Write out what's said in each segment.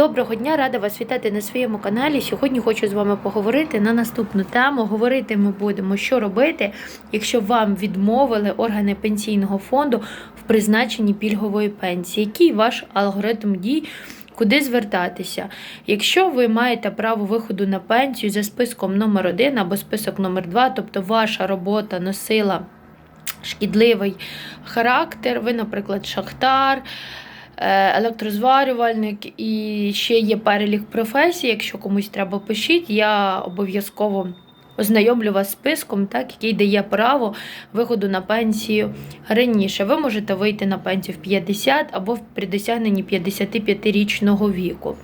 Доброго дня, рада вас вітати на своєму каналі. Сьогодні хочу з вами поговорити на наступну тему. Говорити ми будемо, що робити, якщо вам відмовили органи пенсійного фонду в призначенні пільгової пенсії. Який ваш алгоритм дій? Куди звертатися? Якщо ви маєте право виходу на пенсію за списком номер 1 або список номер 2 тобто ваша робота носила шкідливий характер, ви, наприклад, шахтар, електрозварювальник і ще є перелік професій. Якщо комусь треба пишіть, я обов'язково ознайомлю вас списком, так, який дає право виходу на пенсію раніше. Ви можете вийти на пенсію в 50 або при досягненні 55-річного віку.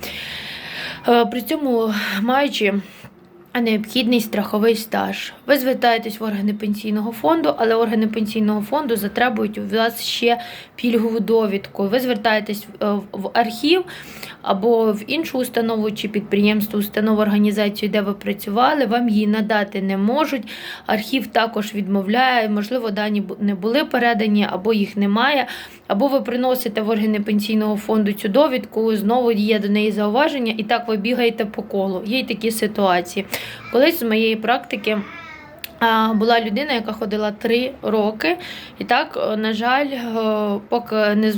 Е, При цьому маючи а необхідний страховий стаж. Ви звертаєтесь в органи пенсійного фонду, але органи пенсійного фонду затребують у вас ще пільгову довідку. Ви звертаєтесь е, в архів або в іншу установу чи підприємство, установу організацію, де ви працювали, вам її надати не можуть. Архів також відмовляє, можливо, дані не були передані, або їх немає. Або ви приносите в органи пенсійного фонду цю довідку, знову є до неї зауваження, і так ви бігаєте по колу. Є й такі ситуації. Колись з моєї практики. Була людина, яка ходила три роки, і так, е, на жаль, е, поки не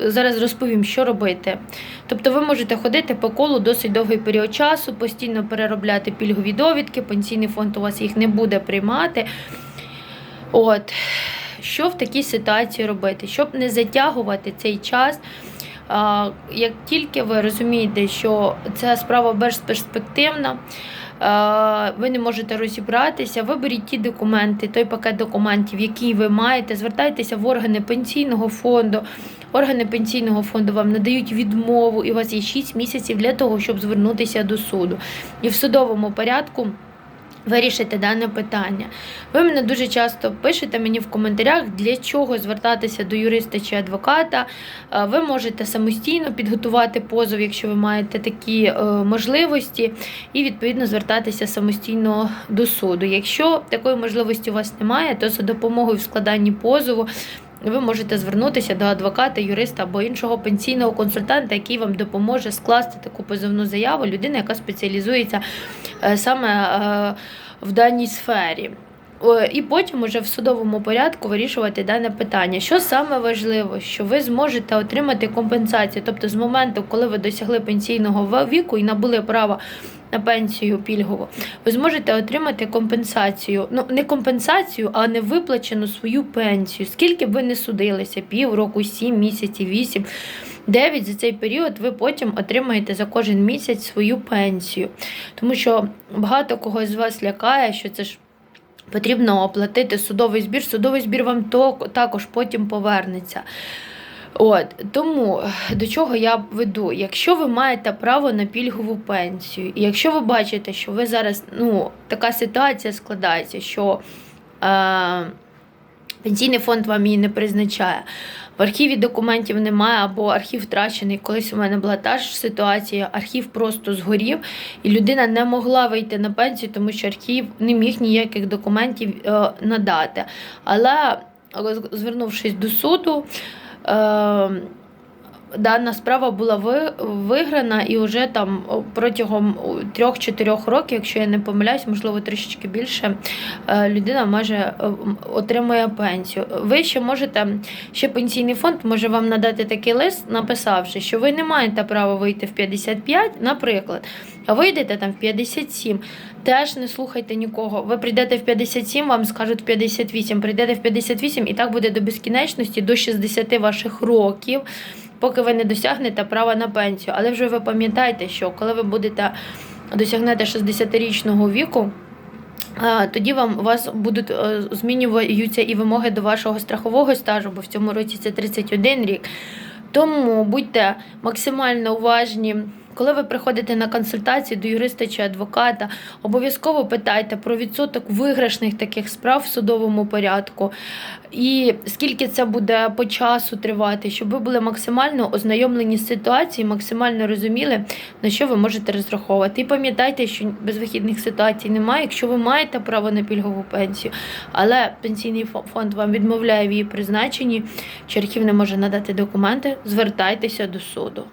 зараз розповім, що робити. Тобто, ви можете ходити по колу досить довгий період часу, постійно переробляти пільгові довідки, пенсійний фонд у вас їх не буде приймати. От що в такій ситуації робити, щоб не затягувати цей час. Як тільки ви розумієте, що ця справа безперспективна, ви не можете розібратися, виберіть ті документи, той пакет документів, який ви маєте, звертайтеся в органи пенсійного фонду. Органи пенсійного фонду вам надають відмову, і у вас є 6 місяців для того, щоб звернутися до суду. І в судовому порядку. Вирішити дане питання. Ви мене дуже часто пишете мені в коментарях, для чого звертатися до юриста чи адвоката. Е, Ви можете самостійно підготувати позов, якщо ви маєте такі е, можливості, і відповідно звертатися самостійно до суду. Якщо такої можливості у вас немає, то за допомогою в складанні позову. Ви можете звернутися до адвоката, юриста або іншого пенсійного консультанта, який вам допоможе скласти таку позовну заяву, людина, яка спеціалізується е, саме е, в даній сфері. О, І потім уже в судовому порядку вирішувати дане питання. Що саме важливо, що ви зможете отримати компенсацію, тобто з моменту, коли ви досягли пенсійного віку і набули право на пенсію пільгову, ви зможете отримати компенсацію. Ну, не компенсацію, а не виплачену свою пенсію. Скільки б ви не судилися, півроку, сім місяців, вісім. 9 за цей період ви потім отримаєте за кожен місяць свою пенсію. Тому що багато кого з вас лякає, що це ж потрібно оплатити судовий збір. Судовий збір вам також потім повернеться. От тому е, до чого я веду? Якщо ви маєте право на пільгову пенсію, і якщо ви бачите, що ви зараз ну, така ситуація складається, що е, пенсійний фонд вам її не призначає, в архіві документів немає, або архів втрачений. Колись у мене була та ж ситуація, архів просто згорів, і людина не могла вийти на пенсію, тому що архів не міг ніяких документів е, надати. Але звернувшись до суду, е, дана справа була виграна, і вже там протягом 3-4 років, якщо я не помиляюсь, можливо, трішечки більше, е, людина може е, отримує пенсію. Ви ще можете, ще пенсійний фонд може вам надати такий лист, написавши, що ви не маєте права вийти в 55, наприклад, а вийдете там в 57. Теж не слухайте нікого. Ви прийдете в 57, вам скажуть в 58, прийдете в 58, і так буде до безкінечності, до 60 ваших років, поки ви не досягнете права на пенсію. Але вже ви пам'ятаєте, що коли ви будете досягнете 60-річного віку. Тоді вам вас будуть е, змінюються і вимоги до вашого страхового стажу, бо в цьому році це 31 рік. Тому будьте максимально уважні. Коли ви приходите на консультацію до юриста чи адвоката, обов'язково питайте про відсоток виграшних таких справ в судовому порядку і скільки це буде по часу тривати, щоб ви були максимально ознайомлені з ситуацією, максимально розуміли, на що ви можете розраховувати. І пам'ятайте, що безвихідних ситуацій немає, якщо ви маєте право на пільгову пенсію, але пенсійний фонд вам відмовляє в її призначенні, чи архів не може надати документи, звертайтеся до суду.